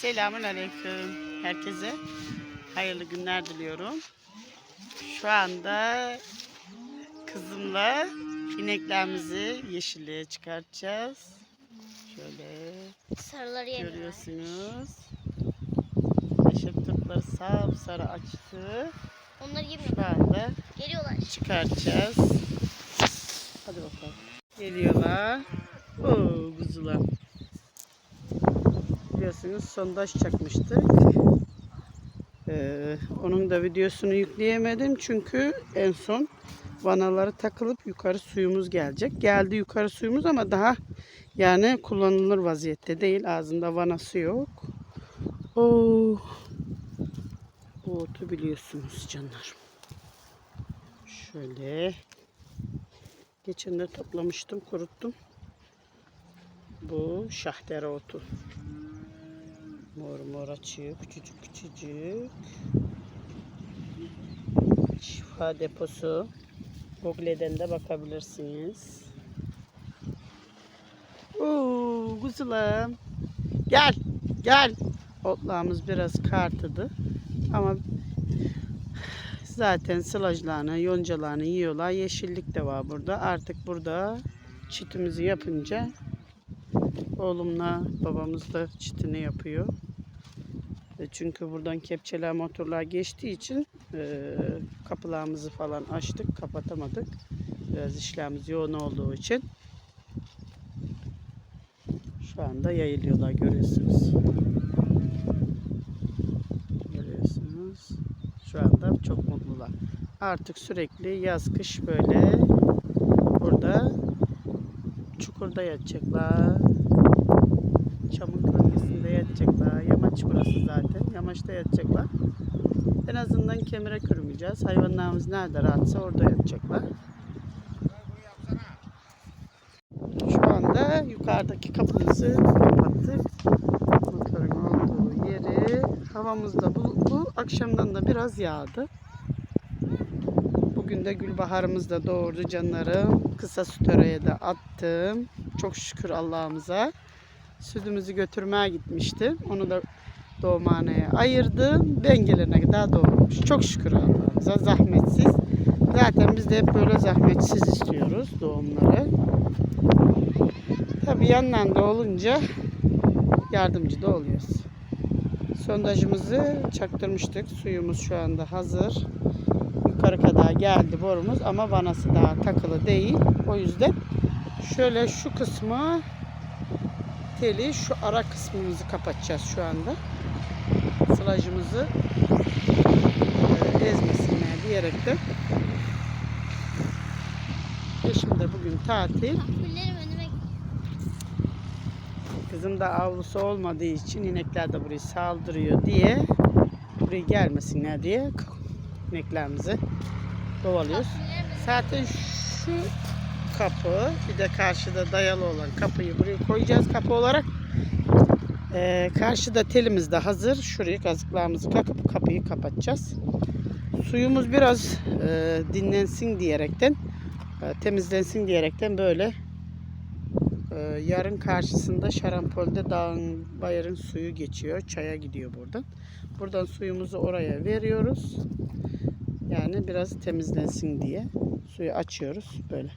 Selamun Aleyküm. Herkese hayırlı günler diliyorum. Şu anda kızımla ineklerimizi yeşilliğe çıkartacağız. Şöyle Sarıları görüyorsunuz. Eşeklikleri sarı açtı. Onları Şu yemiyorlar. anda Geliyorlar. çıkartacağız. Hadi bakalım. Geliyorlar. Oo kuzular. Biliyorsunuz sondaj çakmıştık. Ee, onun da videosunu yükleyemedim çünkü en son vanaları takılıp yukarı suyumuz gelecek. Geldi yukarı suyumuz ama daha yani kullanılır vaziyette değil. Ağzında vanası yok. Oo. Bu otu biliyorsunuz canlar. Şöyle. Geçen de toplamıştım, kuruttum. Bu şahdere otu. Mor mor açıyor, küçücük küçücük. Şifa deposu. Google'den de bakabilirsiniz. Oo, kuzulam. Gel, gel. Otlağımız biraz kartıdı. Ama Zaten sılajlarını, yoncalarını yiyorlar. Yeşillik de var burada. Artık burada çitimizi yapınca oğlumla babamız da çitini yapıyor. E, Çünkü buradan kepçeler, motorlar geçtiği için e, kapılarımızı falan açtık, kapatamadık. Biraz işlerimiz yoğun olduğu için. Şu anda yayılıyorlar görüyorsunuz. Görüyorsunuz. Şu anda çok mutlular. Artık sürekli yaz kış böyle burada çukurda yatacaklar. Çamur bölgesinde yatacaklar. Yamaç burası zaten. Yamaçta yatacaklar. En azından kemire kürümeyeceğiz. Hayvanlarımız nerede rahatsa orada yatacaklar. Şu anda yukarıdaki kapımızı kapattık. Motorun olduğu yeri havamızda bulutlu. Akşamdan da biraz yağdı. Bugün de gülbaharımız da doğurdu canlarım. Kısa sütöreye de attım. Çok şükür Allah'ımıza. Sütümüzü götürmeye gitmiştim. Onu da doğumhaneye ayırdım. Ben gelene kadar doğurmuş. Çok şükür Allah'ımıza. Zahmetsiz. Zaten biz de hep böyle zahmetsiz istiyoruz doğumları. Tabii yandan da olunca yardımcı da oluyoruz. Sondajımızı çaktırmıştık. Suyumuz şu anda hazır. Yukarı kadar geldi borumuz ama vanası daha takılı değil. O yüzden şöyle şu kısmı teli şu ara kısmımızı kapatacağız şu anda. Sılajımızı ezmesinler diyerekten. Eşim de bugün tatil. Kızım da avlusu olmadığı için inekler de burayı saldırıyor diye buraya gelmesinler diye ineklerimizi kovalıyoruz. Zaten şu kapı bir de karşıda dayalı olan kapıyı buraya koyacağız kapı olarak. Ee, karşıda telimiz de hazır. Şuraya kazıklarımızı kakıp kapıyı kapatacağız. Suyumuz biraz e, dinlensin diyerekten e, temizlensin diyerekten böyle ee, yarın karşısında Şarampol'de dağın bayırın suyu geçiyor. Çaya gidiyor buradan. Buradan suyumuzu oraya veriyoruz. Yani biraz temizlensin diye suyu açıyoruz böyle.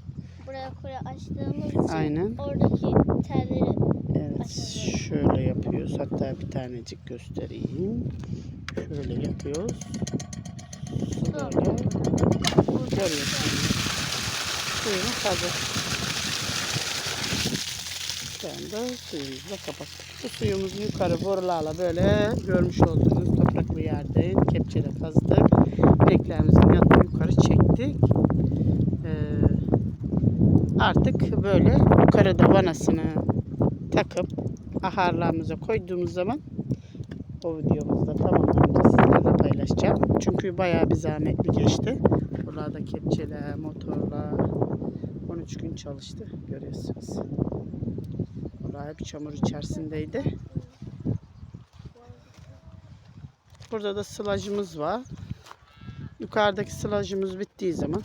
Buraya koya açtığımız için Aynen. oradaki telleri Evet şöyle yapıyoruz. Hatta bir tanecik göstereyim. Şöyle yapıyoruz. Böyle görüyorsunuz. Suyumuz hazır. Şu anda suyumuzu da kapattık. Bu suyumuzu yukarı borularla böyle görmüş olduğunuz topraklı yerden kepçeyle kazdık. Bileklerimizin yanına yukarı çektik. Artık böyle yukarıda vanasını takıp aharlarımıza koyduğumuz zaman o videomuzda tamamlanınca sizlerle paylaşacağım. Çünkü bayağı bir zahmetli geçti. Buralarda kepçeler, motorlar 13 gün çalıştı. Görüyorsunuz. Buralar hep çamur içerisindeydi. Burada da sılajımız var. Yukarıdaki sılajımız bittiği zaman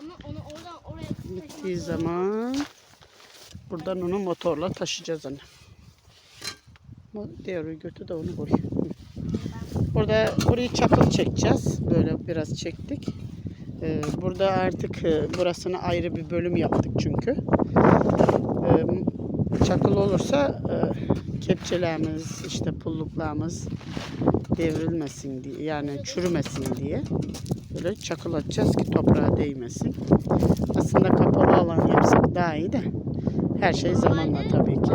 ama onu oradan oraya bittiği zaman buradan onu motorla taşıyacağız anne. Bu diğeri götü de onu koy. Burada burayı çakıl çekeceğiz. Böyle biraz çektik. Ee, burada artık e, burasını ayrı bir bölüm yaptık çünkü. Ee, çakıl olursa e, kepçelerimiz, işte pulluklarımız devrilmesin diye yani çürümesin diye böyle çakıl atacağız ki toprağa değmesin. Aslında kapalı alan yapsak daha iyi de her şey zamanla tabii ki.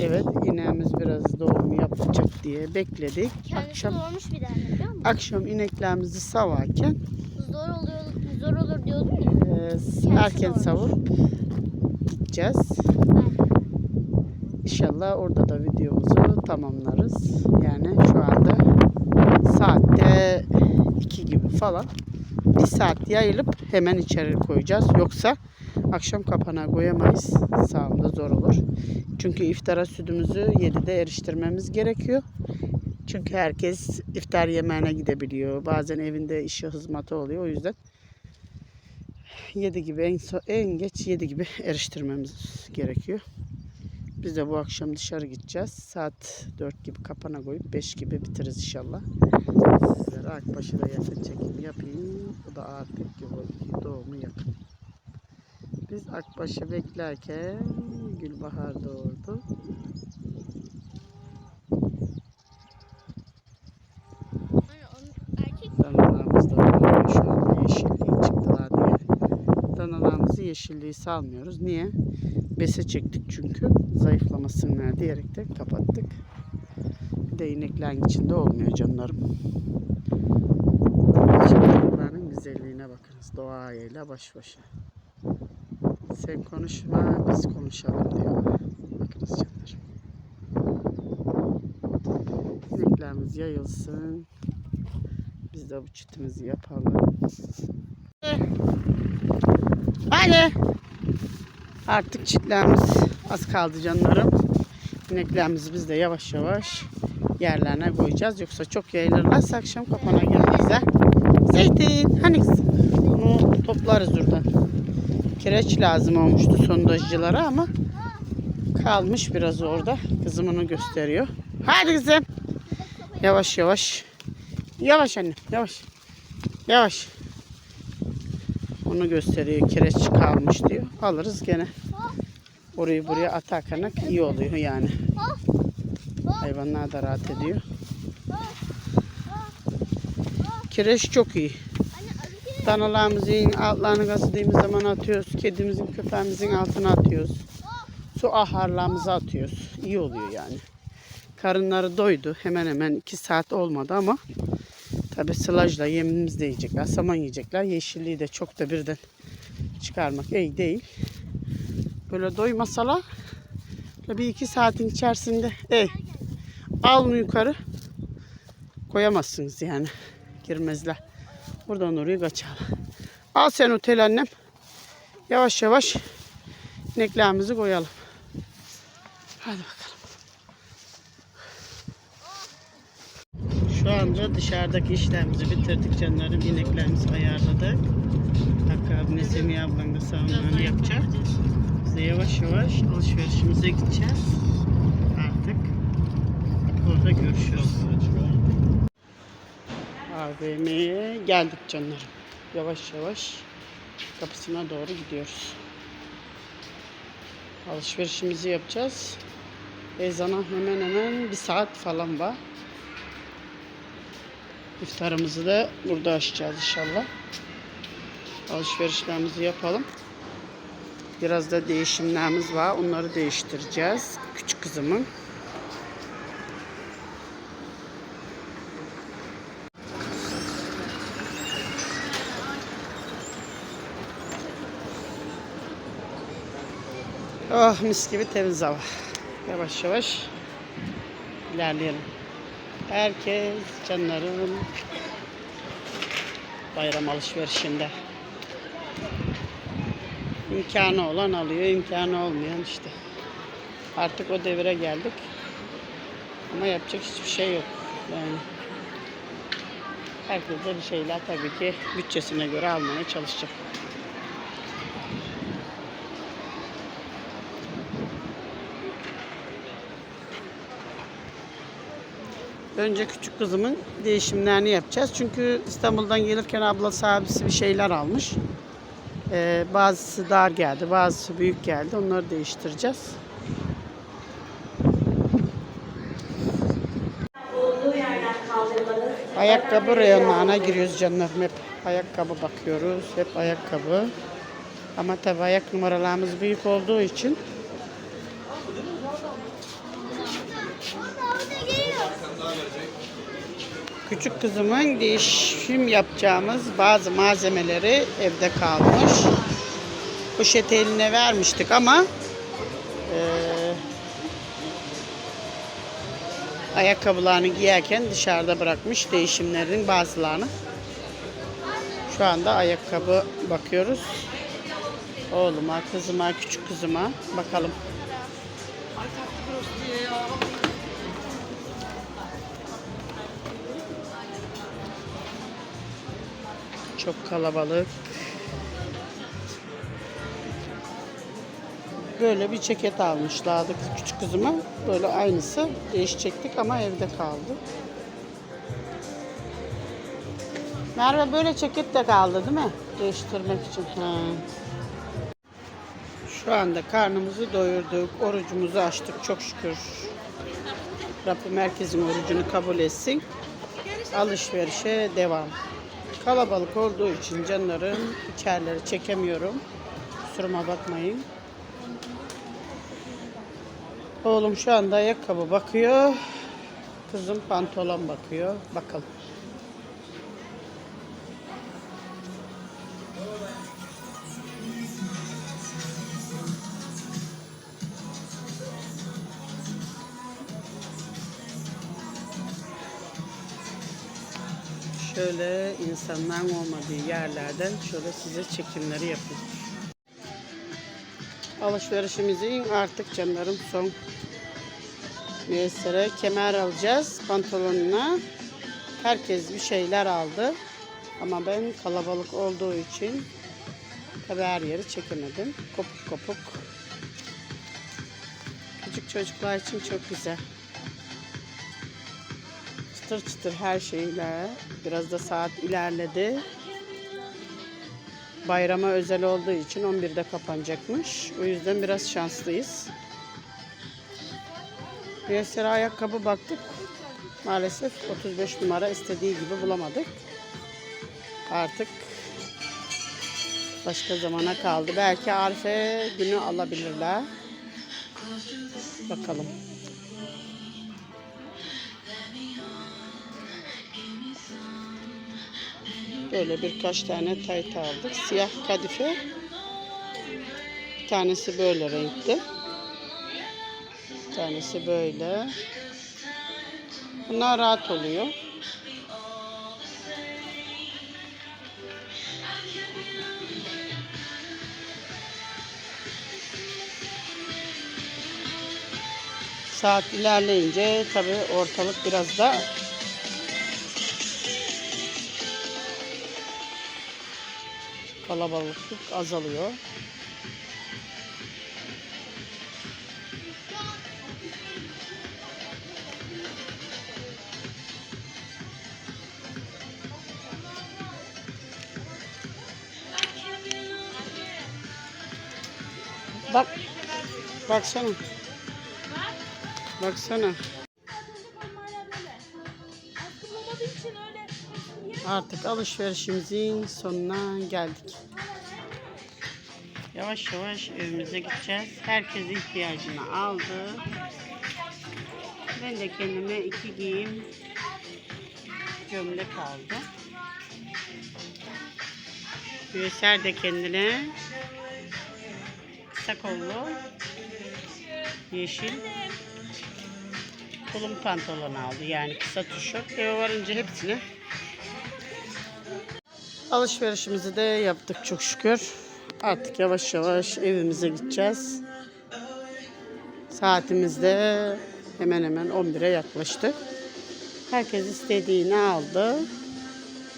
Evet ineğimiz biraz doğum yapacak diye bekledik. Kendisi Akşam doğurmuş bir tane biliyor musun? akşam ineklerimizi savarken Zor oluyor, zor olur diyordum ya. e, erken doğmuş. savurup gideceğiz. İnşallah orada da videomuzu tamamlarız. Yani şu anda saatte 2 gibi falan bir saat yayılıp hemen içeri koyacağız. Yoksa akşam kapana koyamayız. Sağımda zor olur. Çünkü iftara sütümüzü 7'de eriştirmemiz gerekiyor. Çünkü herkes iftar yemeğine gidebiliyor. Bazen evinde işi hizmeti oluyor. O yüzden 7 gibi en, so- en geç 7 gibi eriştirmemiz gerekiyor. Biz de bu akşam dışarı gideceğiz. Saat 4 gibi kapana koyup 5 gibi bitiririz inşallah. Sizlere Akbaşı'da yakın çekim yapayım. Bu da artık gibi doğumu yakın. Biz Akbaş'ı beklerken Gülbahar doğurdu. Hani onun erkek Danalarımız da böyle şu anda yeşilliği çıktılar diye. Danalarımızı yeşilliği salmıyoruz. Niye? Bese çektik çünkü. Zayıflamasınlar diyerek de kapattık. Bir de ineklerin içinde olmuyor canlarım. Çiftliklerin güzelliğine bakınız. Doğayla baş başa. Sen konuşma biz konuşalım diyor. Bakınız canlarım. İneklerimiz yayılsın. Biz de bu çitimizi yapalım. Hadi. Artık çitlerimiz az kaldı canlarım. İneklerimizi biz de yavaş yavaş yerlerine koyacağız. Yoksa çok yayılırlarsa akşam kapana gelmezler. Zeytin. Hani? Onu toplarız oradan. Kireç lazım olmuştu sondajcılara ama kalmış biraz orada. Kızım onu gösteriyor. Hadi kızım. Yavaş yavaş. Yavaş anne, yavaş. Yavaş. Onu gösteriyor. Kireç kalmış diyor. Alırız gene. Orayı buraya atarkanak iyi oluyor yani. Hayvanlar da rahat ediyor. Kireç çok iyi. Danalarımızın altlarını gazladığımız zaman atıyoruz. Kedimizin, köpeğimizin altına atıyoruz. Su aharlarımıza atıyoruz. İyi oluyor yani. Karınları doydu. Hemen hemen 2 saat olmadı ama tabi sılajla yemimiz de yiyecekler. Saman yiyecekler. Yeşilliği de çok da birden çıkarmak iyi değil. Böyle doymasalar bir iki saatin içerisinde ey alın yukarı koyamazsınız yani. Girmezler. Buradan oraya kaçalım. Al sen otel annem. Yavaş yavaş ineklerimizi koyalım. Hadi bakalım. Şu anda dışarıdaki işlerimizi bitirdik canlarım. İneklerimizi ayarladık. Hakkı abine Semih ablan da savunmanı yapacak. Biz de yavaş yavaş alışverişimize gideceğiz. Artık orada görüşürüz. AVM'ye geldik canlarım. Yavaş yavaş kapısına doğru gidiyoruz. Alışverişimizi yapacağız. Ezana hemen hemen bir saat falan var. İftarımızı da burada açacağız inşallah. Alışverişlerimizi yapalım. Biraz da değişimlerimiz var. Onları değiştireceğiz. Küçük kızımın. Oh mis gibi temiz hava. Yavaş yavaş ilerleyelim. Herkes canların bayram alışverişinde. İmkanı olan alıyor, imkanı olmayan işte. Artık o devire geldik. Ama yapacak hiçbir şey yok. Yani herkes de bir şeyler tabii ki bütçesine göre almaya çalışacak. Önce küçük kızımın değişimlerini yapacağız. Çünkü İstanbul'dan gelirken ablası abisi bir şeyler almış. Ee, bazısı dar geldi, bazısı büyük geldi. Onları değiştireceğiz. Ayakkabı reyonlarına giriyoruz canlarım hep. Ayakkabı bakıyoruz. Hep ayakkabı. Ama tabii ayak numaralarımız büyük olduğu için Küçük kızımın değişim yapacağımız bazı malzemeleri evde kalmış. Poşet eline vermiştik ama eee, ayakkabılarını giyerken dışarıda bırakmış değişimlerin bazılarını. Şu anda ayakkabı bakıyoruz. Oğluma, kızıma, küçük kızıma bakalım. Çok kalabalık. Böyle bir ceket almışlardı küçük kızıma. Böyle aynısı değişecektik ama evde kaldı. Merve böyle ceket de kaldı değil mi? Değiştirmek için. Ha. Şu anda karnımızı doyurduk, orucumuzu açtık çok şükür. Rabbim herkesin orucunu kabul etsin. Alışverişe devam. Kalabalık olduğu için canlarım içerileri çekemiyorum. Kusuruma bakmayın. Oğlum şu anda ayakkabı bakıyor. Kızım pantolon bakıyor. Bakalım. Şöyle insanların olmadığı yerlerden şöyle size çekimleri yapayım. Alışverişimizin artık canlarım son müessere kemer alacağız pantolonuna. Herkes bir şeyler aldı. Ama ben kalabalık olduğu için tabi her yeri çekemedim. Kopuk kopuk. Küçük çocuklar için çok güzel çıtır çıtır her şeyle. Biraz da saat ilerledi. Bayrama özel olduğu için 11'de kapanacakmış. O yüzden biraz şanslıyız. Müyessere ayakkabı baktık. Maalesef 35 numara istediği gibi bulamadık. Artık başka zamana kaldı. Belki Arife günü alabilirler. Bakalım. Böyle birkaç tane tayt aldık. Siyah kadife. Bir tanesi böyle renkli. Bir tanesi böyle. Bunlar rahat oluyor. Saat ilerleyince tabii ortalık biraz da kalabalıklık azalıyor. Bak. Baksana. Baksana. Artık alışverişimizin sonuna geldik. Yavaş yavaş evimize gideceğiz. Herkes ihtiyacını aldı. Ben de kendime iki giyim gömlek aldım. Müeser de kendine kısa kollu yeşil tulum pantolon aldı. Yani kısa tişört. Eve varınca hepsini Alışverişimizi de yaptık çok şükür. Artık yavaş yavaş evimize gideceğiz. Saatimiz de hemen hemen 11'e yaklaştı. Herkes istediğini aldı.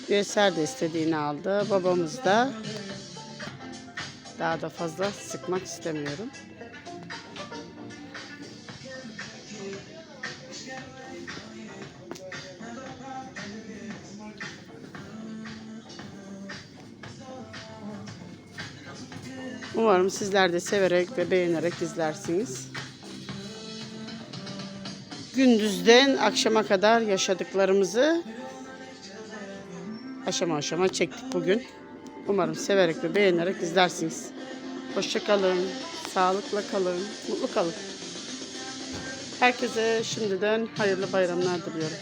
Üyeser de istediğini aldı. Babamız da daha da fazla sıkmak istemiyorum. Umarım sizler de severek ve beğenerek izlersiniz. Gündüzden akşama kadar yaşadıklarımızı aşama aşama çektik bugün. Umarım severek ve beğenerek izlersiniz. Hoşça kalın, sağlıkla kalın, mutlu kalın. Herkese şimdiden hayırlı bayramlar diliyorum.